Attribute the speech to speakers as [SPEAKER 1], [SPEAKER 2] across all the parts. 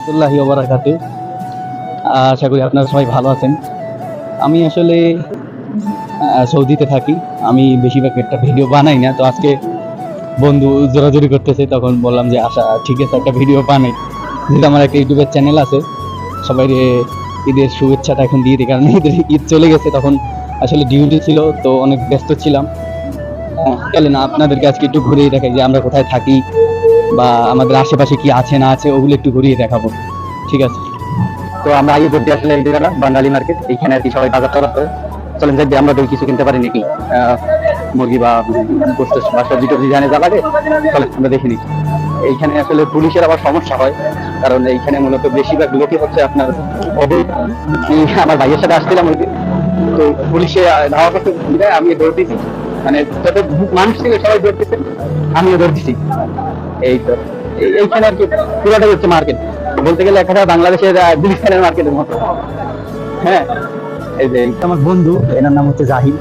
[SPEAKER 1] রহমতুল্লাহি ওবারাকাতু। আশা করি আপনারা সবাই ভালো আছেন। আমি আসলে সৌদিতে থাকি। আমি বেশিরভাগ একটা ভিডিও বানাই না। তো আজকে বন্ধু জোরাজোরি করতেছে, তখন বললাম যে, আশা, ঠিক আছে, একটা ভিডিও বানাই। যেহেতু আমার একটা ইউটিউবের চ্যানেল আছে সবাই ঈদের শুভেচ্ছাটা এখন দিয়ে দিই, কারণ ঈদের ঈদ চলে গেছে, তখন আসলে ডিউটি ছিল, তো অনেক ব্যস্ত ছিলাম। চলেন আপনাদেরকে আজকে একটু ঘুরেই দেখাই যে আমরা কোথায় থাকি বা আমাদের আশেপাশে কি আছে না আছে, ওগুলো একটু ঘুরিয়ে দেখাবো। ঠিক আছে? তো আমরা আগে করতে আসলে এই বাঙালি মার্কেট এইখানে আর কি সবাই বাজার টাজার করে চলেন যাই, আমরা দই কিছু কিনতে পারি নাকি মুরগি বা গোস্ত বা সবজি টবজি জানে যা লাগে চলে আমরা দেখে নিই। এইখানে আসলে পুলিশের আবার সমস্যা হয়, কারণ এইখানে মূলত বেশিরভাগ লোকই হচ্ছে আপনার অবৈধ। আমার ভাইয়ের সাথে আসছিলাম ওই তো পুলিশে ধাওয়া করতে আমি দৌড়তেছি মানে যত মানুষ ছিল সবাই দৌড়তেছে আমিও দৌড়তেছি এই তো এইখানে আর কি পুরোটাই হচ্ছে মার্কেট বলতে গেলে একটা বাংলাদেশের আহ, গুলিস্তানের মার্কেটের মতো। হ্যাঁ? এই যে আমার বন্ধু এনার নাম হচ্ছে জাহিদ।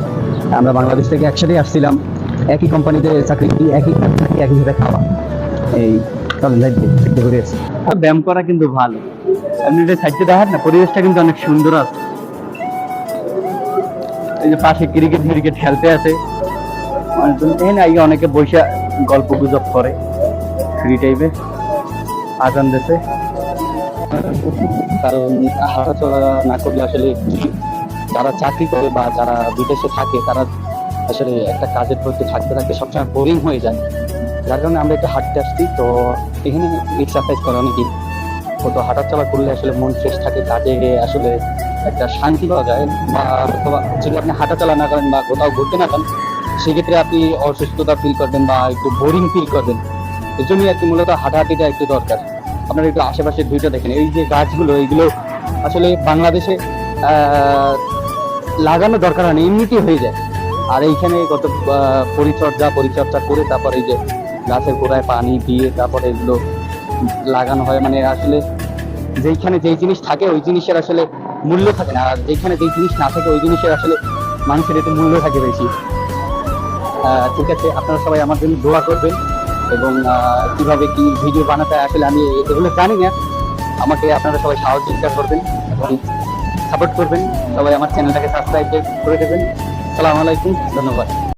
[SPEAKER 1] আমরা বাংলাদেশ থেকে একসাথে আসছিলাম। একই কোম্পানিতে চাকরি একই একই সাথে খাওয়া। এই ব্যায়াম করা কিন্তু ভালো। আপনি এটা সাইডে দেখেন না পরিবেশটা কিন্তু অনেক সুন্দর আছে। এই যে পাশে ক্রিকেট ক্রিকেট খেলতে আছে অনেকে বসে গল্প গুজব করে। ফ্রি টাইমে আজান দেশে কারণ হাঁটাচলা না করলে আসলে যারা চাকরি করে বা যারা বিদেশে থাকে, তারা আসলে একটা কাজের প্রতি থাকতে থাকতে সবসময় বোরিং হয়ে যায়। যার কারণে আমরা একটু হাঁটতে আসছি। তো এখানে এক্সারসাইজ করে অনেকেই। তো হাঁটাচলা করলে আসলে মন ফ্রেশ থাকে, কাজে আসলে একটা শান্তি পাওয়া যায়। বা অথবা যদি আপনি হাঁটাচলা না করেন বা কোথাও ঘুরতে না যান সেক্ষেত্রে আপনি অসুস্থতা ফিল করবেন বা একটু বোরিং ফিল করবেন। এর জন্যই আর কি, মূলত হাঁটাহাঁটিটা একটু দরকার। আপনারা একটু আশেপাশের দুইটা দেখেন। এই যে গাছগুলো, এইগুলো আসলে বাংলাদেশে লাগানো দরকার হয় না এমনিতেই হয়ে যায়। আর এইখানে কত পরিচর্যা পরিচর্যা করে তারপর এই যে গাছের গোড়ায় পানি দিয়ে তারপরে এগুলো লাগানো হয়। মানে আসলে যেইখানে যেই জিনিস থাকে, ওই জিনিসের আসলে মূল্য থাকে না। আর যেখানে যেই জিনিস না থাকে, ওই জিনিসের আসলে মানুষের একটু মূল্য থাকে বেশি। ঠিক আছে, আপনারা সবাই আমার জন্য দোয়া করবেন। এবং কীভাবে কি ভিডিও বানাতে আসলে আমি এগুলো জানি না। আমাকে আপনারা সবাই সহযোগিতা করবেন এবং সাপোর্ট করবেন। সবাই আমার চ্যানেলটাকে সাবস্ক্রাইব করে দেবেন। সালাম আলাইকুম, ধন্যবাদ।